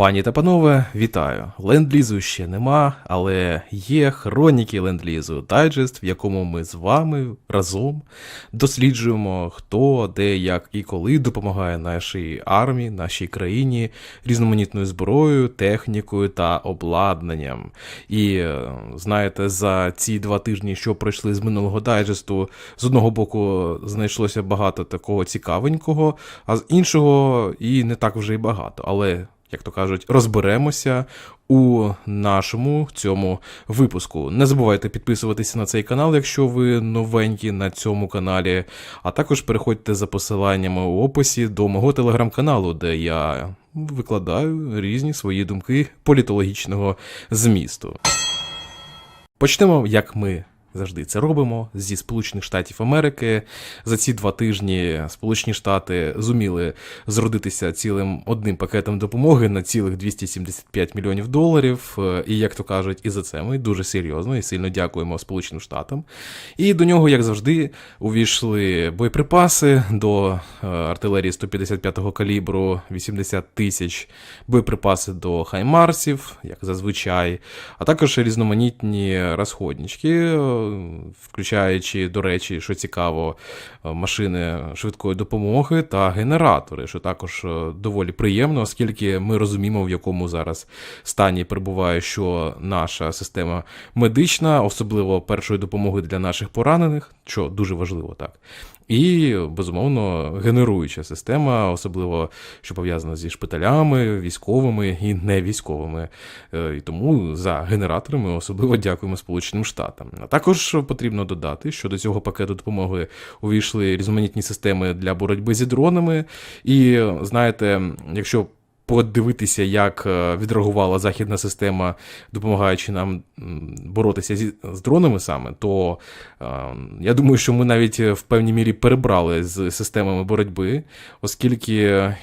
Пані та панове, вітаю! Ленд-лізу ще нема, але є хроніки ленд-лізу дайджест, в якому ми з вами разом досліджуємо, хто, де, як і коли допомагає нашій армії, нашій країні різноманітною зброєю, технікою та обладнанням. І е, знаєте, за ці два тижні, що пройшли з минулого дайджесту, з одного боку знайшлося багато такого цікавенького, а з іншого і не так вже й багато. Але як то кажуть, розберемося у нашому цьому випуску. Не забувайте підписуватися на цей канал, якщо ви новенькі на цьому каналі. А також переходьте за посиланнями у описі до мого телеграм-каналу, де я викладаю різні свої думки політологічного змісту. Почнемо, як ми завжди це робимо зі Сполучених Штатів Америки. За ці два тижні Сполучені Штати зуміли зродитися цілим одним пакетом допомоги на цілих 275 мільйонів доларів. І як то кажуть, і за це ми дуже серйозно і сильно дякуємо Сполученим Штатам. І до нього, як завжди, увійшли боєприпаси до е, артилерії 155-го калібру, 80 тисяч боєприпаси до Хаймарсів, як зазвичай, а також різноманітні розходнички, включаючи, до речі, що цікаво, е, машини швидкої допомоги та генератори, що також е, доволі приємно, оскільки ми розуміємо, в якому зараз стані перебуває що наша система медична, особливо першої допомоги для наших поранених, що дуже важливо так. І, безумовно, генеруюча система, особливо що пов'язана зі шпиталями, військовими і невійськовими. Е, І тому за генераторами особливо дякуємо Сполученим Штатам. А також потрібно додати, що до цього пакету допомоги увійшли різноманітні системи для боротьби зі дронами. І знаєте, якщо подивитися, як е, відреагувала західна система, допомагаючи нам боротися зі, з дронами саме, то е, я думаю, що ми навіть в певній мірі перебрали з системами боротьби, оскільки,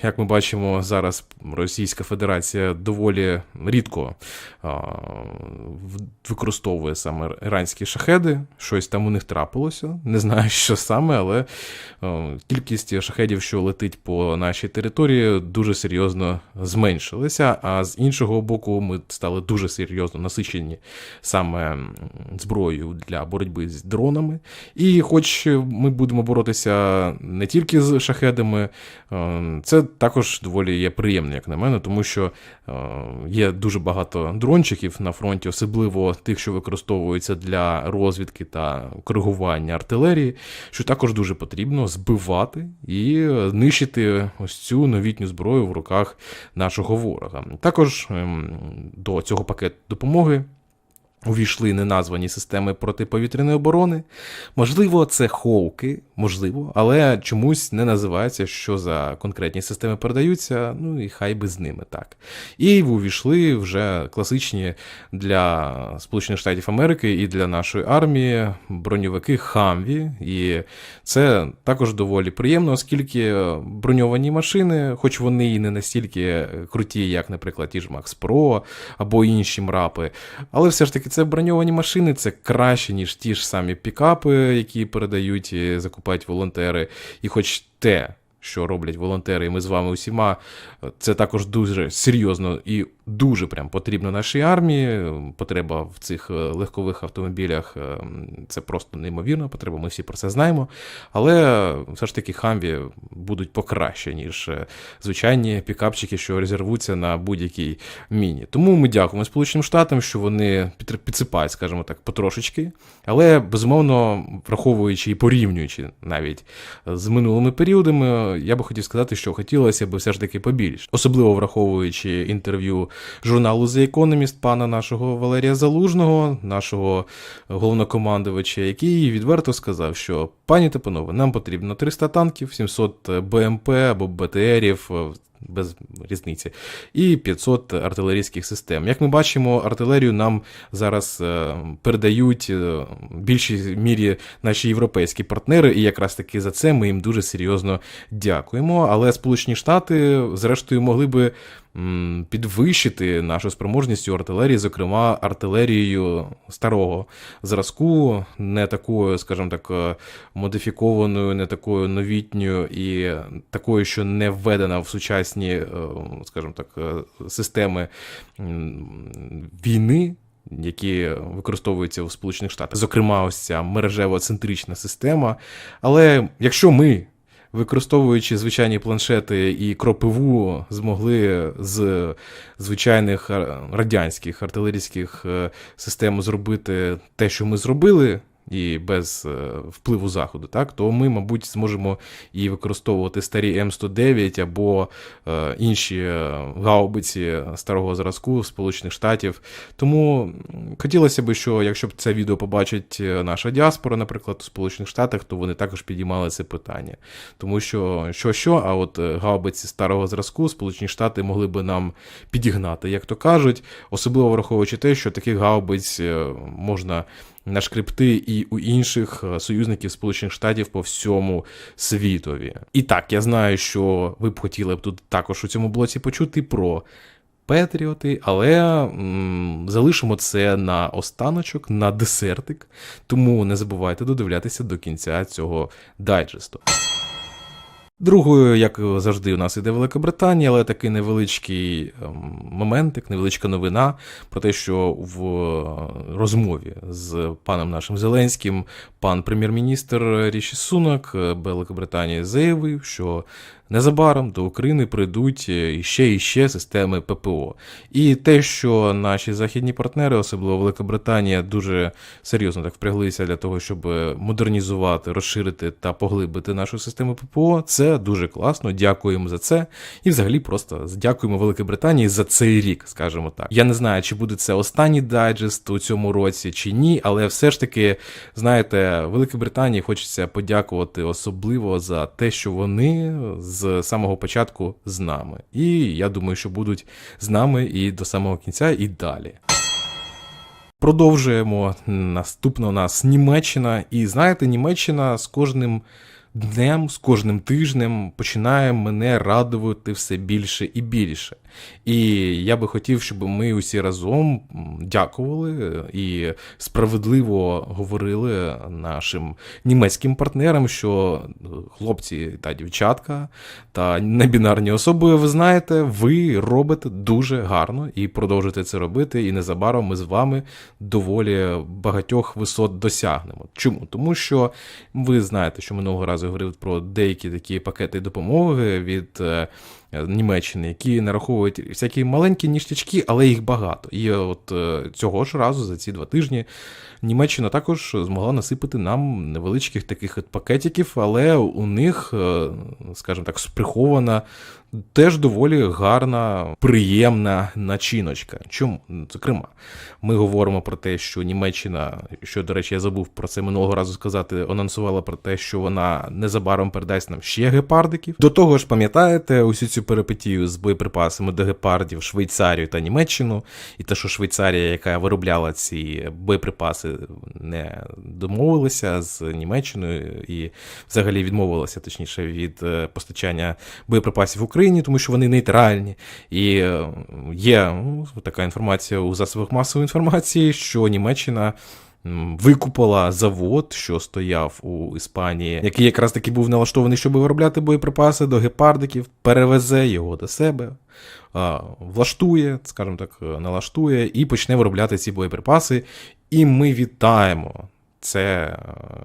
як ми бачимо, зараз Російська Федерація доволі рідко е, використовує саме іранські шахеди. Щось там у них трапилося. Не знаю, що саме, але е, кількість шахедів, що летить по нашій території, дуже серйозно зменшилася. А з іншого боку, ми стали дуже серйозно насичені саме зброєю для боротьби з дронами. І хоч ми будемо боротися не тільки з шахедами, е, це також доволі є приємно, як на мене, тому що е, є дуже багато дрончиків на фронті, особливо тих, що використовуються для розвідки та коригування артилерії, що також дуже потрібно збивати і е, нищити ось цю новітню зброю в руках нашого ворога. Також ем, до цього пакету допомоги. Увійшли неназвані системи протиповітряної оборони. Можливо, це хоуки, можливо, але чомусь не називається, що за конкретні системи передаються, ну і хай би з ними так. І увійшли вже класичні для Сполучених Штатів Америки і для нашої армії броньовики Хамві. І це також доволі приємно, оскільки броньовані машини, хоч вони і не настільки круті, як, наприклад, ті ж Max Pro або інші мрапи, але все ж таки це броньовані машини, це краще, ніж ті ж самі пікапи, які передають і закупають волонтери. І хоч те, що роблять волонтери, і ми з вами усіма, це також дуже серйозно і дуже прям потрібно нашій армії. Потреба в цих е, легкових автомобілях е, це просто неймовірна потреба. Ми всі про це знаємо. Але все ж таки хамві будуть покраще, ніж е, звичайні пікапчики, що резервуються на будь-якій міні. Тому ми дякуємо Сполученим Штатам, що вони підсипають, скажімо так, потрошечки. Але безумовно, враховуючи і порівнюючи навіть з минулими періодами, я би хотів сказати, що хотілося б все ж таки побільше, особливо враховуючи інтерв'ю журналу The Economist пана нашого Валерія Залужного, нашого головнокомандувача, який відверто сказав, що пані та панове, нам потрібно 300 танків, 700 БМП або БТРів. е, Без різниці, і 500 артилерійських систем. Як ми бачимо, артилерію нам зараз е, передають е, в більшій мірі наші європейські партнери, і якраз таки за це ми їм дуже серйозно дякуємо. Але Сполучені Штати, зрештою, могли би підвищити нашу спроможність у артилерії, зокрема артилерією старого зразку, не такою, скажімо так, е, модифікованою, не такою новітньою і такою, що не введена в сучасні е, скажімо так, е, системи війни. Які використовуються у Сполучених Штатах, зокрема, ось ця мережево-центрична система. Але якщо ми, використовуючи звичайні планшети і кропиву, змогли з звичайних е, радянських артилерійських е, систем зробити те, що ми зробили, і без е, впливу заходу, так, то ми, мабуть, зможемо і використовувати старі М109 або е, інші е, гаубиці старого зразку Сполучених Штатів. Тому хотілося б, що якщо б це відео побачить наша діаспора, наприклад, у Сполучених Штатах, то вони також підіймали це питання. Тому що що, що, а от гаубиці старого зразку Сполучені Штати могли би нам підігнати, як то кажуть, особливо враховуючи те, що таких гаубиць е, можна шкрипти і у інших е, союзників Сполучених Штатів по всьому світові. І так, я знаю, що ви б хотіли б тут також у цьому блоці почути про. Петріоти, але м, залишимо це на останочок, на десертик. Тому не забувайте додивлятися до кінця цього дайджесту. Другою, як завжди, у нас іде Великобританія, але такий невеличкий ем, моментик, невеличка новина про те, що в е, розмові з паном нашим Зеленським пан прем'єр-міністр Ріші Сунак е, Великобританії заявив, що незабаром до України прийдуть е, іще і ще системи ППО. І те, що наші західні партнери, особливо Велика Британія, дуже серйозно так впряглися для того, щоб модернізувати, розширити та поглибити нашу систему ППО, це дуже класно. Дякуємо за це. І взагалі просто дякуємо Великій Британії за цей рік, скажімо так. Я не знаю, чи буде це останній дайджест у цьому році чи ні, але все ж таки, знаєте, Великій Британії хочеться подякувати особливо за те, що вони з самого початку з нами. І я думаю, що будуть з нами і до самого кінця, і далі. Продовжуємо. наступно у нас Німеччина. І знаєте, Німеччина з кожним днем, з кожним тижнем починає мене радувати все більше і більше. І я би хотів, щоб ми усі разом дякували і справедливо говорили нашим німецьким партнерам, що е, хлопці та дівчатка та небінарні особи, ви знаєте, ви робите дуже гарно і продовжуєте це робити. І незабаром ми з вами доволі багатьох висот досягнемо. Чому? Тому що ви знаєте, що минулого разу говорив про деякі такі пакети допомоги від. Е, Німеччини, які нараховують всякі маленькі ніштячки, але їх багато. І от е, цього ж разу за ці два тижні Німеччина також змогла насипати нам невеличких таких пакетиків, але у них, е, скажімо так, прихована теж доволі гарна, приємна начиночка. Чому? Зокрема, ми говоримо про те, що Німеччина, що, до речі, я забув про це минулого разу сказати, анонсувала про те, що вона незабаром передасть нам ще гепардиків. До того ж, пам'ятаєте усю цю перипетію з боєприпасами до гепардів Швейцарію та Німеччину, і те, що Швейцарія, яка виробляла ці боєприпаси, не домовилася з Німеччиною і взагалі відмовилася, точніше, від е, постачання боєприпасів Україні, тому що вони нейтральні. І е, є ну, така інформація у засобах масової інформації, що Німеччина. Викупила завод, що стояв у Іспанії, який якраз таки був налаштований, щоб виробляти боєприпаси до гепардиків, перевезе його до себе, влаштує, скажімо так, налаштує і почне виробляти ці боєприпаси. І ми вітаємо це е,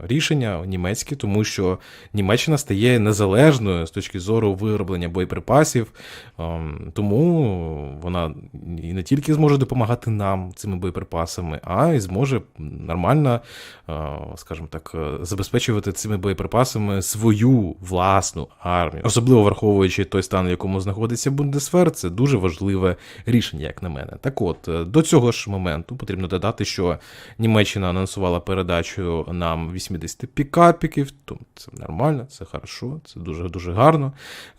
рішення німецьке, тому що Німеччина стає незалежною з точки зору вироблення боєприпасів, ем, тому вона і не тільки зможе допомагати нам цими боєприпасами, а й зможе нормально, е, скажімо так, е, забезпечувати цими боєприпасами свою власну армію, особливо враховуючи той стан, в якому знаходиться Бундесвер, це дуже важливе рішення, як на мене. Так от, до цього ж моменту потрібно додати, що Німеччина анонсувала передачу нам 80 пікапіків, то це нормально, це хорошо, це дуже дуже гарно.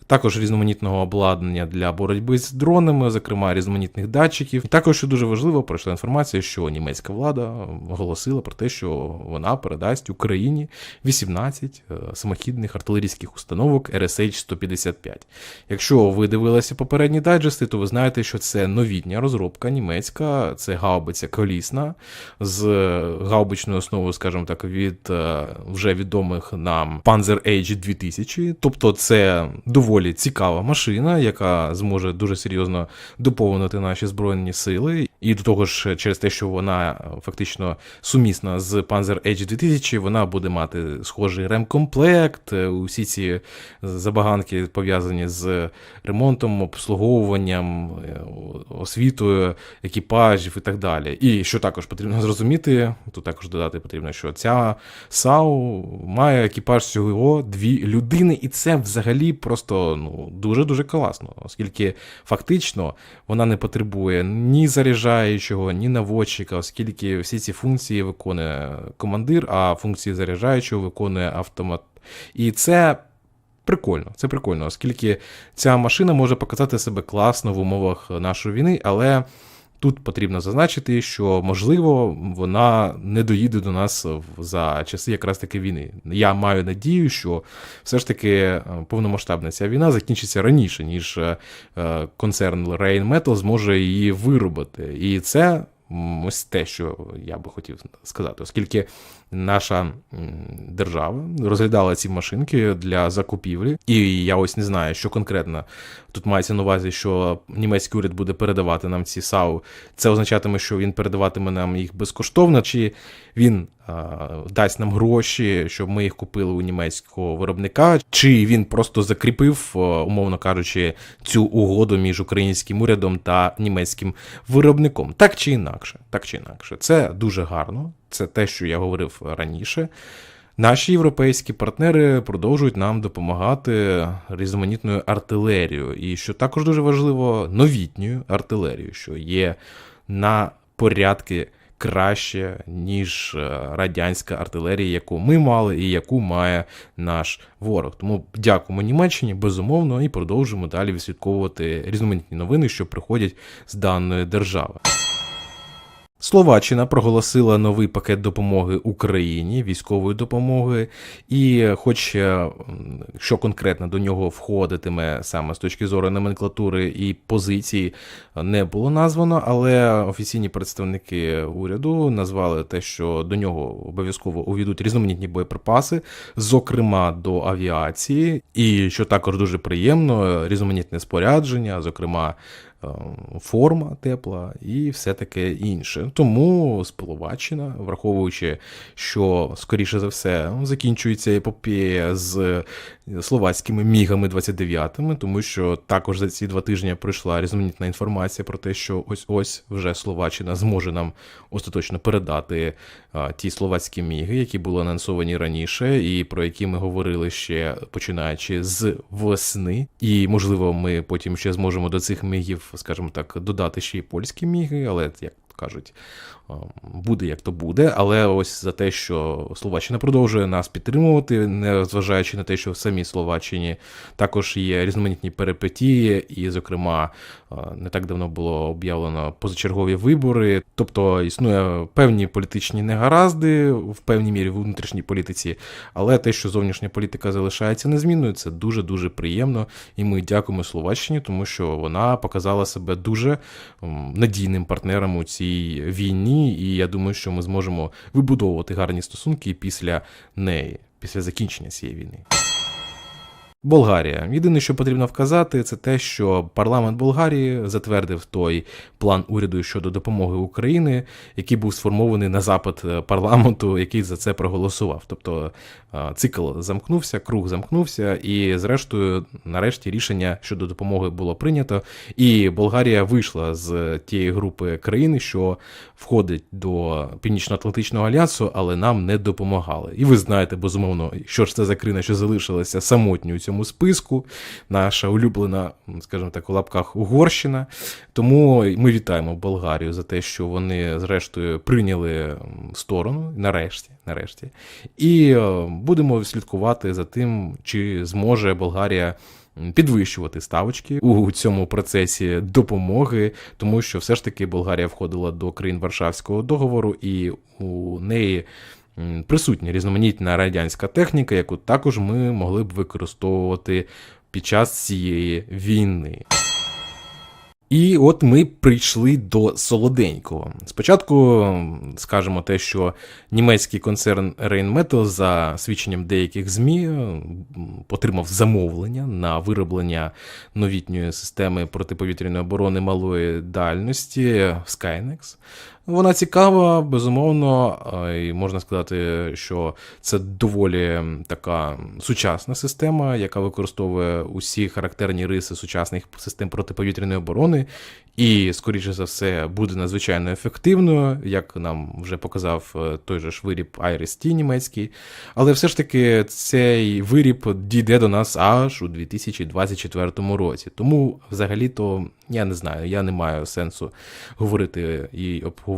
Також різноманітного обладнання для боротьби з дронами, зокрема різноманітних датчиків. Також що дуже важливо, пройшла інформація, що німецька влада оголосила про те, що вона передасть Україні 18 е, самохідних артилерійських установок RSH 155. Якщо ви дивилися попередні дайджести, то ви знаєте, що це новітня розробка німецька, це гаубиця колісна з гаубичною основою, скажімо так, від е, вже відомих нам Panzer H 2000. Тобто це доволі цікава машина, яка зможе дуже серйозно доповнити наші збройні сили. І до того ж, через те, що вона фактично сумісна з Panzer H 2000, вона буде мати схожий ремкомплект, е, усі ці забаганки пов'язані з ремонтом, обслуговуванням, е, освітою екіпажів і так далі. І що також потрібно зрозуміти, тут також додати потрібно, що ця САУ має екіпаж всього дві людини, і це взагалі просто ну, дуже-дуже класно, оскільки фактично вона не потребує ні заряджаючого, ні наводчика, оскільки всі ці функції виконує командир, а функції заряджаючого виконує автомат. І це. Прикольно, це прикольно, оскільки ця машина може показати себе класно в умовах нашої війни, але тут потрібно зазначити, що можливо вона не доїде до нас за часи якраз таки війни. Я маю надію, що все ж таки е, повномасштабна ця війна закінчиться раніше, ніж е, е, концерн Rain Metal зможе її виробити. І це ось те, що я би хотів сказати, оскільки наша держава розглядала ці машинки для закупівлі, і я ось не знаю, що конкретно тут мається на увазі, що німецький уряд буде передавати нам ці САУ. Це означатиме, що він передаватиме нам їх безкоштовно, чи він а, дасть нам гроші, щоб ми їх купили у німецького виробника, чи він просто закріпив, умовно кажучи, цю угоду між українським урядом та німецьким виробником. Так чи інакше, так чи інакше, це дуже гарно. Це те, що я говорив раніше. Наші європейські партнери продовжують нам допомагати різноманітною артилерією, і що також дуже важливо, новітньою артилерією, що є на порядки краще, ніж е, радянська артилерія, яку ми мали і яку має наш ворог. Тому дякуємо Німеччині, безумовно, і продовжуємо далі відслідковувати різноманітні новини, що приходять з даної держави. Словаччина проголосила новий пакет допомоги Україні, військової допомоги, і, хоч е, що конкретно до нього входитиме саме з точки зору номенклатури і позиції, не було названо, але офіційні представники уряду назвали те, що до нього обов'язково увійдуть різноманітні боєприпаси, зокрема до авіації, і що також дуже приємно, різноманітне спорядження, зокрема форма тепла і все таке інше. Тому Словаччина, враховуючи, що скоріше за все закінчується епопея з словацькими мігами 29-ми, тому що також за ці два тижні прийшла різноманітна інформація про те, що ось ось вже Словаччина зможе нам остаточно передати ті словацькі міги, які були анонсовані раніше, і про які ми говорили ще починаючи з весни. І можливо, ми потім ще зможемо до цих мігів, скажімо так, додати ще й польські міги, але як кажуть, буде як то буде. Але ось за те, що Словаччина продовжує нас підтримувати, не зважаючи на те, що в самій Словаччині також є різноманітні перипетії, і, зокрема, не так давно було об'явлено позачергові вибори. Тобто існує певні політичні негаразди в певній мірі в внутрішній політиці, але те, що зовнішня політика залишається незмінною, це дуже дуже приємно. І ми дякуємо Словаччині, тому що вона показала себе дуже надійним партнером у цій війні, і я думаю, що ми зможемо вибудовувати гарні стосунки після неї, після закінчення цієї війни. Болгарія. Єдине, що потрібно вказати, це те, що парламент Болгарії затвердив той план уряду щодо допомоги України, який був сформований на запит е, парламенту, який за це проголосував. Тобто е, цикл замкнувся, круг замкнувся, і зрештою, нарешті, рішення щодо допомоги було прийнято. І Болгарія вийшла з тієї групи країн, що входить до Північно-Атлантичного альянсу, але нам не допомагали. І ви знаєте, безумовно, що ж це за країна, що залишилася самотньою у цьому списку. Наша улюблена, скажімо так, у лапках Угорщина. Тому ми вітаємо Болгарію за те, що вони зрештою прийняли сторону, нарешті, нарешті. І е, будемо слідкувати за тим, чи зможе Болгарія. Підвищувати ставочки у цьому процесі допомоги, тому що все ж таки Болгарія входила до країн Варшавського договору, і у неї присутня різноманітна радянська техніка, яку також ми могли б використовувати під час цієї війни. І от ми прийшли до солоденького. Спочатку скажемо те, що німецький концерн Rheinmetall за свідченням деяких ЗМІ отримав замовлення на вироблення новітньої системи протиповітряної оборони малої дальності Skynex. Вона цікава, безумовно, і можна сказати, що це доволі така сучасна система, яка використовує усі характерні риси сучасних систем протиповітряної оборони, і, скоріше за все, буде надзвичайно ефективною, як нам вже показав е, той же ж виріб Iris-T німецький. Але все ж таки цей виріб дійде до нас аж у 2024 році. Тому, взагалі-то, я не знаю, я не маю сенсу говорити і обговорювати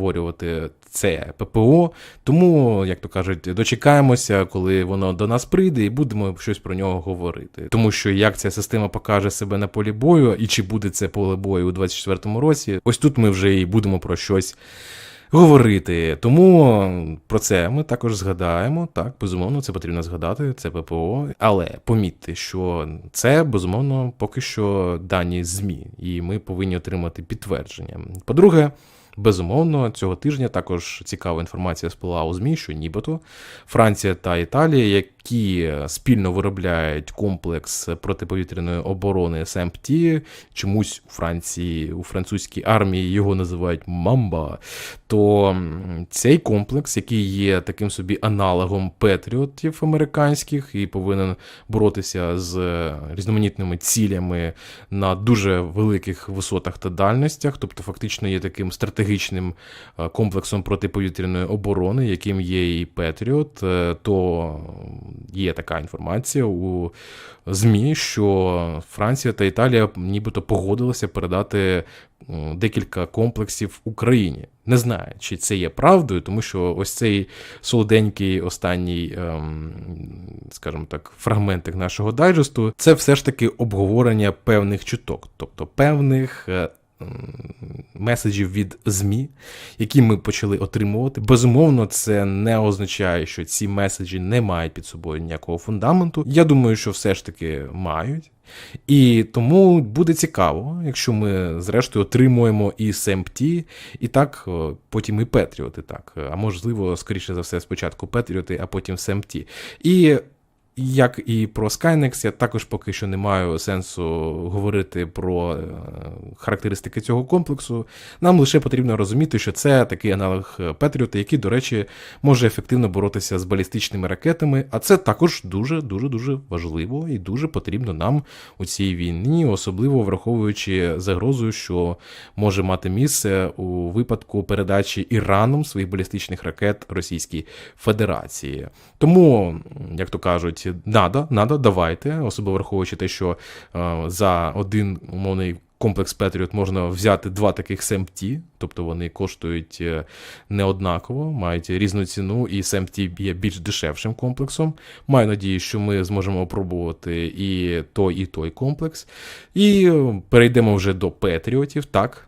це ППО. Тому, як то кажуть, дочекаємося, коли воно до нас прийде, і будемо щось про нього говорити. Тому що як ця система покаже себе на полі бою, і чи буде це поле бою у 2024 році, ось тут ми вже і будемо про щось. Говорити, тому про це ми також згадаємо. Так, безумовно, це потрібно згадати, це ППО. Але помітьте, що це безумовно поки що дані ЗМІ, і ми повинні отримати підтвердження. По-друге, Безумовно, цього тижня також цікава інформація сплила у ЗМІ, що нібито Франція та Італія, які спільно виробляють комплекс протиповітряної оборони СМПТ, чомусь у Франції, у французькій армії його називають Мамба. То цей комплекс, який є таким собі аналогом Петріотів американських і повинен боротися з різноманітними цілями на дуже великих висотах та дальностях, тобто фактично є таким стратегічним стратегічним е, комплексом протиповітряної оборони, яким є і Петріот, е, то є така інформація у ЗМІ, що Франція та Італія нібито погодилися передати декілька комплексів Україні. Не знаю, чи це є правдою, тому що ось цей солоденький останній, ем, скажімо так, фрагментик нашого дайджесту, це все ж таки обговорення певних чуток, тобто певних е, меседжів від ЗМІ, які ми почали отримувати. Безумовно, це не означає, що ці меседжі не мають під собою ніякого фундаменту. Я думаю, що все ж таки мають. І тому буде цікаво, якщо ми, зрештою, отримуємо і СМПТ, і так, потім і Петріоти, так. А можливо, скоріше за все, спочатку Петріоти, а потім СМПТ. І як і про Skynex, я також поки що не маю сенсу говорити про е, характеристики цього комплексу. Нам лише потрібно розуміти, що це такий аналог Петріота, який, до речі, може ефективно боротися з балістичними ракетами, а це також дуже-дуже дуже важливо і дуже потрібно нам у цій війні, особливо враховуючи загрозу, що може мати місце у випадку передачі Іраном своїх балістичних ракет Російській Федерації. Тому, як то кажуть, надо, надо, давайте, особливо враховуючи те, що е, за один умовний комплекс Петріот можна взяти два таких СМТ, тобто вони коштують е, неоднаково, мають різну ціну, і СМТ є більш дешевшим комплексом. Маю надію, що ми зможемо опробувати і той, і той комплекс. І перейдемо вже до Петріотів. Так,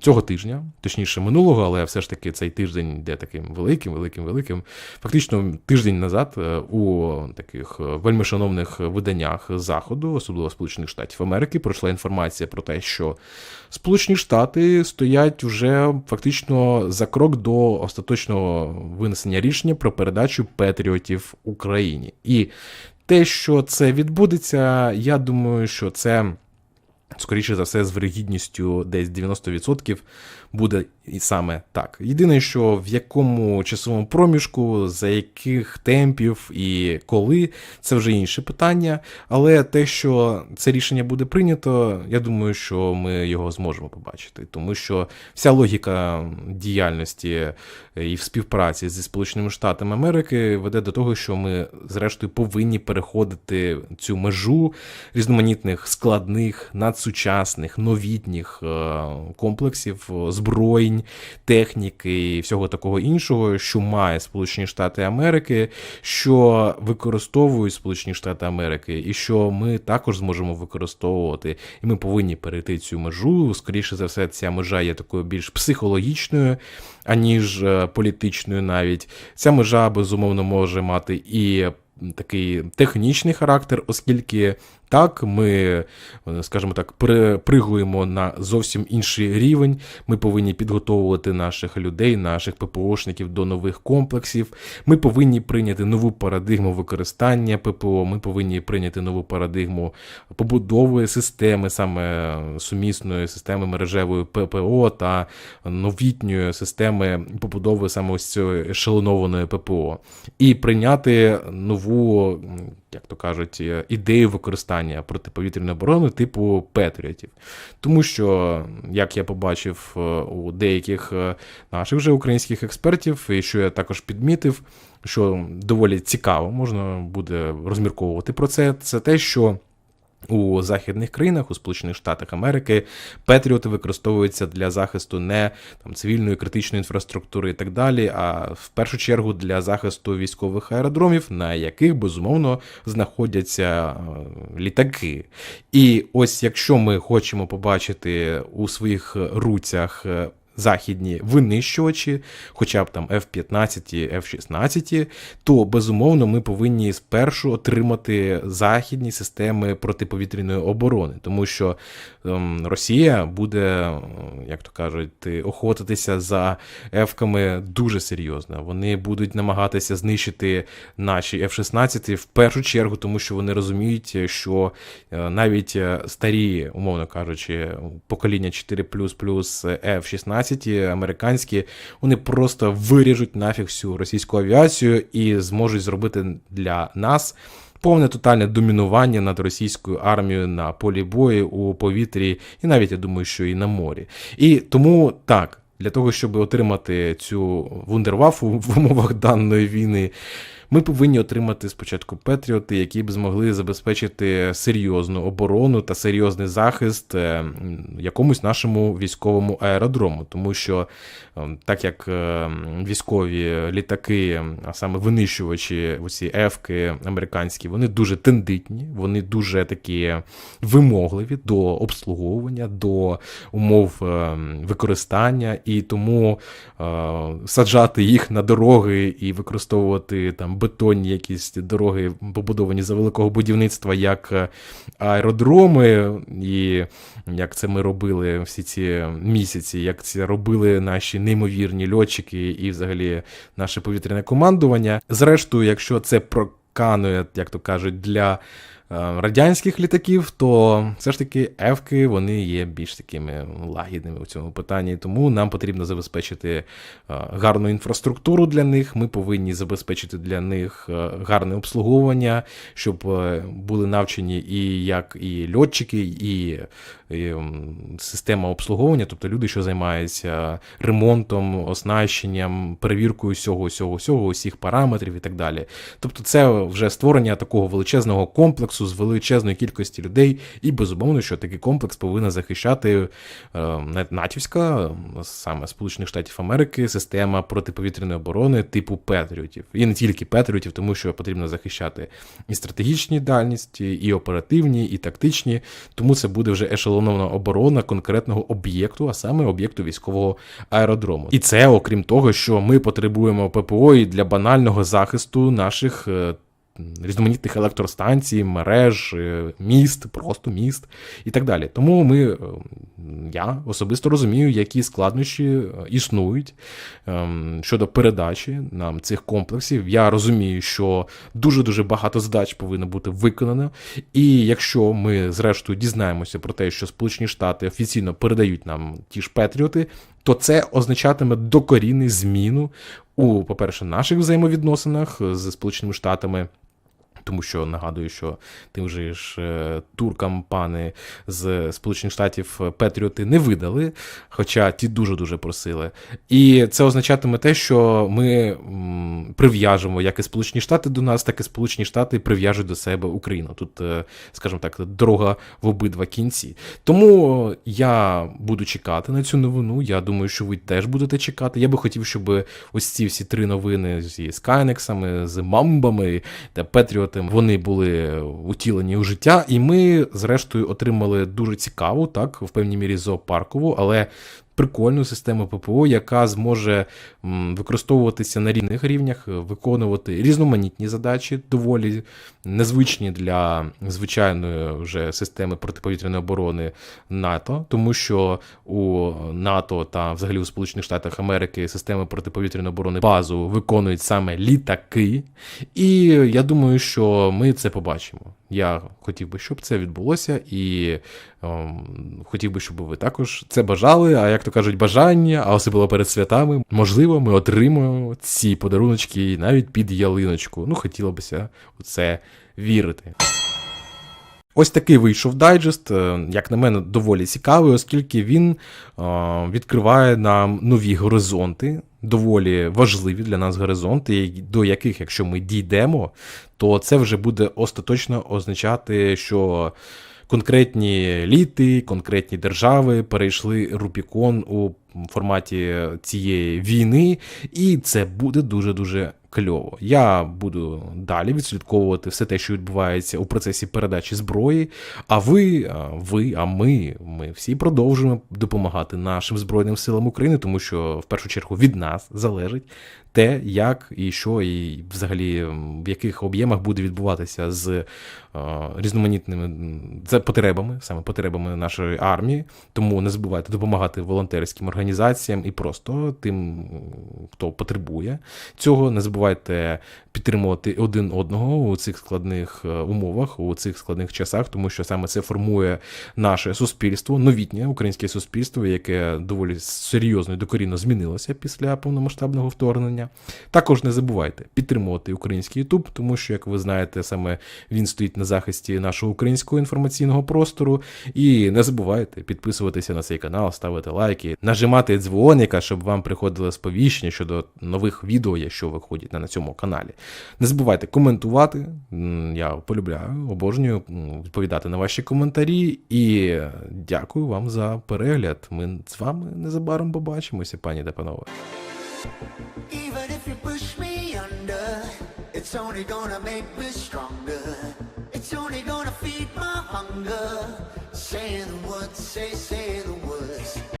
цього тижня, точніше минулого, але все ж таки цей тиждень йде таким великим, великим, великим. Фактично, тиждень назад е, у таких е, вельми шановних виданнях Заходу, особливо Сполучених Штатів Америки, пройшла інформація про те, що Сполучені Штати стоять вже фактично за крок до остаточного винесення рішення про передачу Петріотів Україні. І те, що це відбудеться, я думаю, що це. Скоріше за все, з вирогідністю десь 90% буде і саме так. Єдине, що в якому часовому проміжку, за яких темпів і коли, це вже інше питання. Але те, що це рішення буде прийнято, я думаю, що ми його зможемо побачити, тому що вся логіка діяльності і в співпраці зі Сполученими Штатами Америки веде до того, що ми, зрештою, повинні переходити цю межу різноманітних складних, надсучасних, новітніх е, комплексів зброєнь, техніки і всього такого іншого, що має Сполучені Штати Америки, що використовують Сполучені Штати Америки, і що ми також зможемо використовувати, і ми повинні перейти цю межу. Скоріше за все, ця межа є такою більш психологічною, аніж е, політичною навіть. Ця межа безумовно може мати і такий технічний характер, оскільки Так, ми, е, скажімо так, перепригуємо на зовсім інший рівень. Ми повинні підготовувати наших людей, наших ППОшників до нових комплексів. Ми повинні прийняти нову парадигму використання ППО. Ми повинні прийняти нову парадигму побудови системи, саме сумісної системи мережевої ППО та новітньої системи побудови саме ось цієї ешелонованої ППО, і прийняти нову, як то кажуть, е, ідею використання протиповітряної оборони типу Петріотів. Тому що, як я побачив е, у деяких е, наших вже українських експертів, і що я також підмітив, що доволі цікаво можна буде розмірковувати про це, це те, що. У західних країнах, у Сполучених Штатах Америки, Петріоти використовуються для захисту не там цивільної критичної інфраструктури і так далі, а в першу чергу для захисту військових аеродромів, на яких безумовно знаходяться е, літаки. І ось якщо ми хочемо побачити у своїх руцях. Західні винищувачі, хоча б там F-15, F-16, то безумовно ми повинні спершу отримати західні системи протиповітряної оборони, тому що ем, Росія буде, е, як то кажуть, охотитися за F-ками дуже серйозно. Вони будуть намагатися знищити наші F-16 в першу чергу, тому що вони розуміють, що е, навіть е, старі, умовно кажучи, покоління 4 F-16 американські, вони просто виріжуть нафіг всю російську авіацію і зможуть зробити для нас. Повне тотальне домінування над російською армією на полі бою у повітрі, і навіть я думаю, що і на морі. І тому так, для того, щоб отримати цю вундервафу в умовах даної війни, ми повинні отримати спочатку Петріоти, які б змогли забезпечити серйозну оборону та серйозний захист е, якомусь нашому військовому аеродрому, тому що е, так як е, військові літаки, а саме винищувачі, оці ефки американські, вони дуже тендитні, вони дуже такі вимогливі до обслуговування, до умов використання, і тому саджати їх на дороги і використовувати там бетонні якісь дороги, побудовані за великого будівництва, як е, аеродроми, і як це ми робили всі ці місяці, як це робили наші неймовірні льотчики і взагалі наше повітряне командування. Зрештою, якщо це проканує, як то кажуть, для радянських літаків, то все ж таки ефки вони є більш такими лагідними у цьому питанні. Тому нам потрібно забезпечити е, гарну інфраструктуру для них. Ми повинні забезпечити для них е, гарне обслуговування, щоб е, були навчені і як і льотчики, і, система обслуговування, тобто люди, що займаються ремонтом, оснащенням, перевіркою всього, всього, всього, усіх параметрів і так далі. Тобто, це вже створення такого величезного комплексу з величезної кількості людей, і безумовно, що такий комплекс повинна захищати е, натівська, саме Сполучених Штатів Америки, система протиповітряної оборони типу Петріотів. І не тільки Петріотів, тому що потрібно захищати і стратегічні дальності, і оперативні, і тактичні. Тому це буде вже ешелонована оборона конкретного об'єкту, а саме об'єкту військового аеродрому. І це окрім того, що ми потребуємо ППО і для банального захисту наших. Різноманітних електростанцій, мереж, е, міст, просто міст і так далі. Тому ми, е, я особисто розумію, які складнощі е, існують ем, щодо передачі нам цих комплексів. Я розумію, що дуже-дуже багато задач повинно бути виконано. І якщо ми, зрештою, дізнаємося про те, що Сполучені Штати офіційно передають нам ті ж Петріоти, то це означатиме докорінну зміну у, по-перше, наших взаємовідносинах з Сполученими Штатами. Тому що нагадую, що тим же ж е, туркам пани з Сполучених Штатів е, Петріоти не видали, хоча ті дуже-дуже просили. І це означатиме те, що ми прив'яжемо як і Сполучені Штати до нас, так і Сполучені Штати прив'яжуть до себе Україну. Тут, е, скажімо так, дорога в обидва кінці. Тому я буду чекати на цю новину. Я думаю, що ви теж будете чекати. Я би хотів, щоб ось ці всі три новини зі Скайнексами, з Мамбами та Петріотами, вони були утілені у життя, і ми, зрештою, отримали дуже цікаву, так, в певній мірі зоопаркову, але прикольну систему ППО, яка зможе використовуватися на різних рівнях, е, виконувати різноманітні задачі, доволі незвичні для звичайної вже системи протиповітряної оборони НАТО, тому що у НАТО та взагалі у Сполучених Штатах Америки системи протиповітряної оборони базу виконують саме літаки. І я думаю, що ми це побачимо. Я хотів би, щоб це відбулося, і ем, хотів би, щоб ви також це бажали. А як то кажуть, бажання, а особливо перед святами, можливо, ми отримаємо ці подаруночки навіть під ялиночку. Ну, хотілося б у це вірити. Ось такий вийшов дайджест, е, як на мене, доволі цікавий, оскільки він е, відкриває нам нові горизонти, доволі важливі для нас горизонти, до яких, якщо ми дійдемо, то це вже буде остаточно означати, що конкретні еліти, конкретні держави перейшли Рубікон у форматі цієї війни, і це буде дуже-дуже кльово. Я буду далі відслідковувати все те, що відбувається у процесі передачі зброї. А ви, а ви, а ми, ми всі продовжуємо допомагати нашим Збройним силам України, тому що в першу чергу від нас залежить те, як і що, і взагалі в яких об'ємах буде відбуватися з е, різноманітними за потребами, саме потребами нашої армії. Тому не забувайте допомагати волонтерським організаціям і просто тим, хто потребує цього. Не забувайте підтримувати один одного у цих складних е, умовах, у цих складних часах, тому що саме це формує наше суспільство, новітнє українське суспільство, яке доволі серйозно і докорінно змінилося після повномасштабного вторгнення. Також не забувайте підтримувати український YouTube, тому що, як ви знаєте, саме він стоїть на захисті нашого українського інформаційного простору. І не забувайте підписуватися на цей канал, ставити лайки, нажимати дзвоника, щоб вам приходило сповіщення щодо нових відео, якщо виходять на цьому каналі. Не забувайте коментувати. Я полюбляю, обожнюю відповідати на ваші коментарі. І дякую вам за перегляд. Ми з вами незабаром побачимося, пані та панове. It's only gonna make me